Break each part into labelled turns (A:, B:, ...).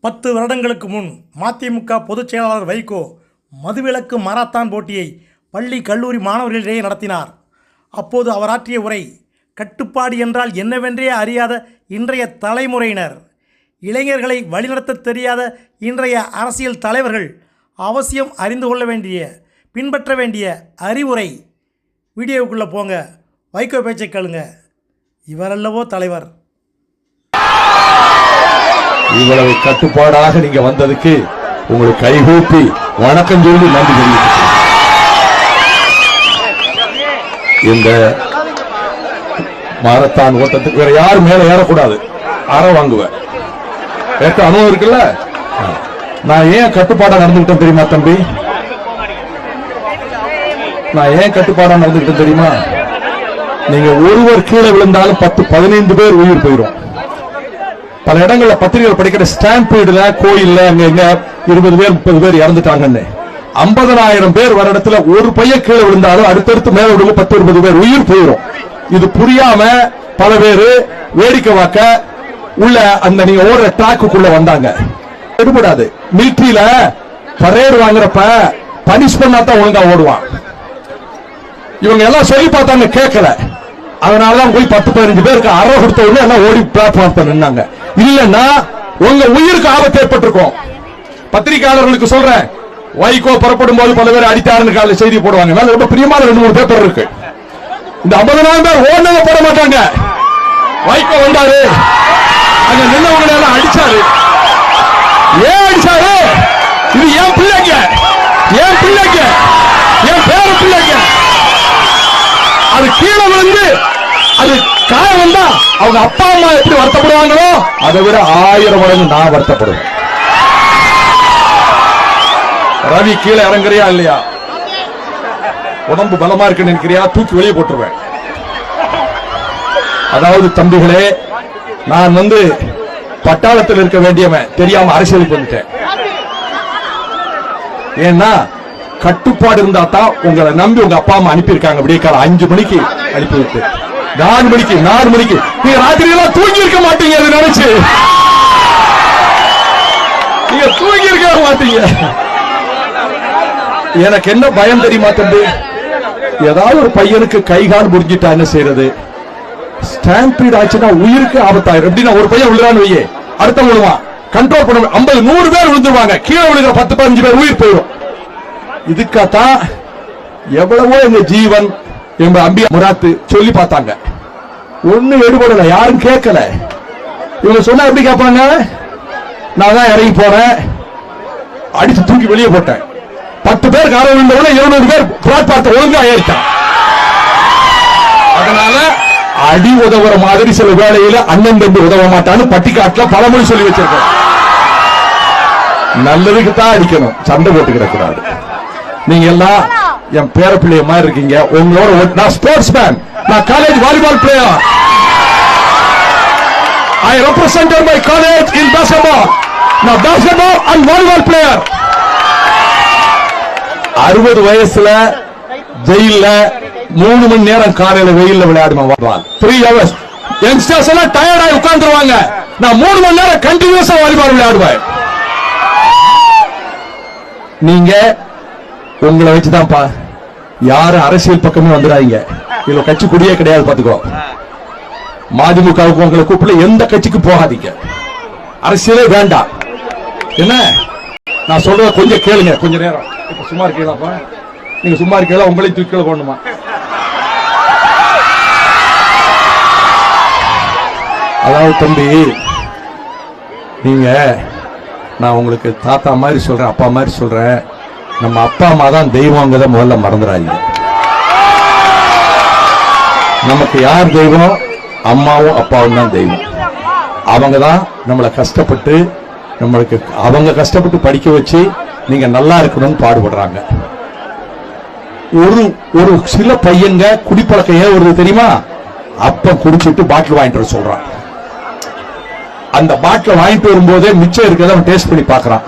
A: பத்து வருடங்களுக்கு முன் மதிமுக பொதுச் செயலாளர் வைகோ மதுவிலக்கு மாரத்தான் போட்டியை பள்ளி கல்லூரி மாணவர்களிடையே நடத்தினார். அப்போது அவர் ஆற்றிய உரை கட்டுப்பாடு என்றால் என்னவென்றே அறியாத இன்றைய தலைமுறையினர் இளைஞர்களை வழிநடத்த தெரியாத இன்றைய அரசியல் தலைவர்கள் அவசியம் அறிந்து கொள்ள வேண்டிய பின்பற்ற வேண்டிய அறிவுரை. வீடியோவுக்குள்ளே போங்க வைகோ பேச்சை கேளுங்க. இவரல்லவோ தலைவர்.
B: இவ்வளவு கட்டுப்பாடாக நீங்க வந்ததுக்கு உங்களுக்கு கைகூப்பி வணக்கம் சொல்லி நன்றி தெரிவிக்கிறேன். இந்த மாரத்தான் ஓட்டத்துக்கு வேற யாரும் மேல ஏறக்கூடாது. அற வாங்குவேன் ஏற்ற அனுபவம் இருக்குல்ல? நான் ஏன் கட்டுப்பாடா நடந்துகிட்டேன் தெரியுமா தம்பி? நான் ஏன் கட்டுப்பாடா நடந்துகிட்டேன் தெரியுமா? நீங்க ஒருவர் கீழே விழுந்தாலும் பத்து பதினைந்து பேர் உயிர் போயிடும் பல இடங்கள்ல பத்திரிகைகள் படிக்கிற ஸ்டாம்பீடுல கோயில்ல அங்க எங்க இருபது பேர் முப்பது பேர் இறந்துட்டாங்கன்னு. ஐம்பதனாயிரம் பேர் வர இடத்துல ஒரு பையன் கீழே விழுந்தாலும் அடுத்தடுத்து மேல விழுந்து பத்து இருபது பேர் உயிர் போயிடும் இது புரியாம பல பேர் வேடிக்கை வாக்க உள்ள அந்த நீங்க ஓடுற டிராக்குள்ள வந்தாங்க. எடுபடாது. மிலிட்ரியில பரேர் வாங்குறப்ப பனிஷ் பண்ணா தான் ஒழுங்கா ஓடுவான். இவங்க எல்லாம் சொல்லி பார்த்தாங்க கேட்கல. அதனாலதான் போய் பத்து பதினஞ்சு பேருக்கு அரை கொடுத்த உடனே எல்லாம் ஓடி பிளாட்ஃபார்ம் நின்னாங்க. இல்லைன்னா உங்க உயிருக்கு ஆபத்து ஏற்பட்டிருக்கும். பத்திரிகையாளர்களுக்கு சொல்றேன் வைகோ புறப்படும் போது பல பேர் அடித்தாருன்னு செய்தி போடுவாங்க. மேல ரொம்ப பிரியமான ரெண்டு மூணு பேப்பர் இருக்கு. இந்த ஐம்பதனாயிரம் பேர் ஓடுனவங்க போட மாட்டாங்க. வைகோ வந்தாரு. அங்க நின்னவங்க எல்லாம் அடிச்சாரு. ஏன் அடிச்சாரு? இது ஏன் பிள்ளைங்க. ஏன் பிள்ளைங்க. ஏன் பேர பிள்ளைங்க. அது கீழே வந்து அது காய வந்தா அவங்க அப்பா அம்மா எப்படி வருத்தப்படுவாங்களோ அதை விட ஆயிரம் மடங்கு நான் வருத்தப்படுவேன். ரவி கீழே இறங்குறியா இல்லையா? உடம்பு பலமா இருக்கு நினைக்கிறியா? தூக்கி வெளியே போட்டுருவேன். அதாவது தம்பிகளே நான் வந்து பட்டாளத்தில் இருக்க வேண்டியவன். தெரியாம அரசியலுக்கு வந்துட்டேன். ஏன்னா கட்டுப்பாடு இருந்தா தான் உங்களை நம்பி உங்க அப்பா அம்மா அனுப்பியிருக்காங்க. விடிய காலம் அஞ்சு மணிக்கு அனுப்பி விட்டு நாலு மணிக்கு நாலு மணிக்கு. நீங்க ராத்திரி எல்லாம் தூங்கி இருக்க மாட்டீங்க அதை நினைச்சு. நீங்க தூங்கி இருக்க மாட்டீங்க. எனக்கு என்ன பயம் தெரியுமா தம்பி? ஏதாவது ஒரு பையனுக்கு கை கால் முடிஞ்சிட்டா என்ன செய்யறது ஸ்டாம்பீட் ஆச்சுன்னா உயிருக்கு ஆபத்தாயிரும். எப்படின்னா ஒரு பையன் விழுறான்னு வையே. அடுத்த விழுவான் கண்ட்ரோல் பண்ண ஐம்பது நூறு பேர் விழுந்துருவாங்க. கீழே விழுகிற பத்து பதினஞ்சு பேர் உயிர் போயிடும் இதுக்காத்தான் எவ்வளவோ எங்க ஜீவன் எங்க அம்பி முராத்து சொல்லி பார்த்தாங்க. ஒண்ணு எடுபடல யாரும் கேட்கல. இவங்க சொன்னா எப்படி கேட்பாங்க? நான் தான் இறங்கி போறேன். அடிச்சு தூக்கி வெளியே போட்டேன். பத்து பேர் காரம் விழுந்தவன இருநூறு பேர் பிளாட்பார்த்த ஒழுங்கா ஏறிட்டான். அதனால அடி உதவுற மாதிரி சில வேலையில அண்ணன் தம்பி உதவ மாட்டான்னு பட்டிக்காட்டுல பழமொழி சொல்லி வச்சிருக்கோம் நல்லதுக்கு தான் அடிக்கணும். சண்டை போட்டு கிடக்கூடாது நீங்க எல்லாம் என் பேர பிள்ளைய மாதிரி இருக்கீங்க. உங்களோட நான் ஸ்போர்ட்ஸ் மேன் நான் college volleyball player I represent my college in basketball நான் பாஸ்கெட்பால் அண்ட் வாலிபால் பிளேயர் அறுபது வயசுல ஜெயில மூணு மணி நேரம் காலையில வெயில்ல விளையாடுவேன் த்ரீ ஹவர்ஸ் யங்ஸ்டர்ஸ் எல்லாம் டயர்டாகி உட்கார்ந்துருவாங்க. நான் மூணு மணி நேரம் கண்டினியூஸா வாலிபால் விளையாடுவேன். நீங்க உங்களை வச்சுதான்ப்பா. யாரும் அரசியல் பக்கமே வந்துடாதீங்க. இதுல கட்சி குடியே கிடையாது பாத்துக்கோ மதிமுகவுக்கு உங்களை கூப்பிடல எந்த கட்சிக்கு போகாதீங்க. அரசியலே வேண்டாம். என்ன? நான் சொல்றத கொஞ்சம் கேளுங்க கொஞ்ச நேரம். இப்ப சும்மா இருக்கீங்களாப்பா? நீங்க சும்மா இருக்கீங்களா? உங்களையும் தூக்கி போடணுமா? அதாவது தம்பி நீங்க நான் உங்களுக்கு தாத்தா மாதிரி சொல்றேன் அப்பா மாதிரி சொல்றேன். நம்ம அப்பா அம்மா தான் தெய்வங்கிறத முதல்ல மறந்துடாதீங்க நமக்கு யார் தெய்வம் அம்மாவும் அப்பாவும் தான் தெய்வம். அவங்க தான் நம்மளை கஷ்டப்பட்டு நம்மளுக்கு அவங்க கஷ்டப்பட்டு படிக்க வச்சு நீங்க நல்லா இருக்கணும்னு பாடுபடுறாங்க. ஒரு ஒரு சில பையங்க குடிப்பழக்கம் ஏன் வருது தெரியுமா? அப்ப குடிச்சிட்டு பாட்டில் வாங்கிட்டு வர சொல்றான். அந்த பாட்டில் வாங்கிட்டு வரும்போதே மிச்சம் இருக்கிறத அவன் டேஸ்ட் பண்ணி பாக்குறான்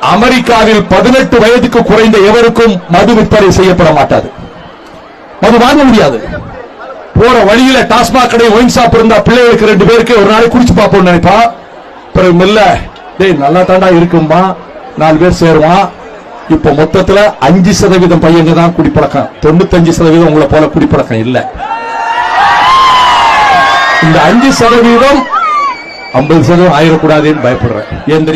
B: அமெரிக்காவில் பதினெட்டு வயதுக்கு குறைந்த எவருக்கும் மது விற்பனை செய்யப்பட மாட்டாது. மது வாங்க முடியாது. போற வழியில டாஸ்மாக் கடை ஒயின் ஷாப் இருந்தா பிள்ளைகளுக்கு ரெண்டு பேருக்கு ஒரு நாளைக்கு குடிச்சு பார்ப்போம் நினைப்பா. பிறகு மெல்ல டேய் நல்லா தாண்டா இருக்கும்பா நாலு பேர் சேருவான் இப்ப மொத்தத்துல அஞ்சு சதவீதம் பையங்க தான் குடிப்பழக்கம். தொண்ணூத்தஞ்சு சதவீதம் உங்களை போல குடிப்பழக்கம் இல்ல. இந்த அஞ்சு சதவீதம் ஐம்பது சதவீதம் ஆயிடக்கூடாதுன்னு பயப்படுறேன். ஏன்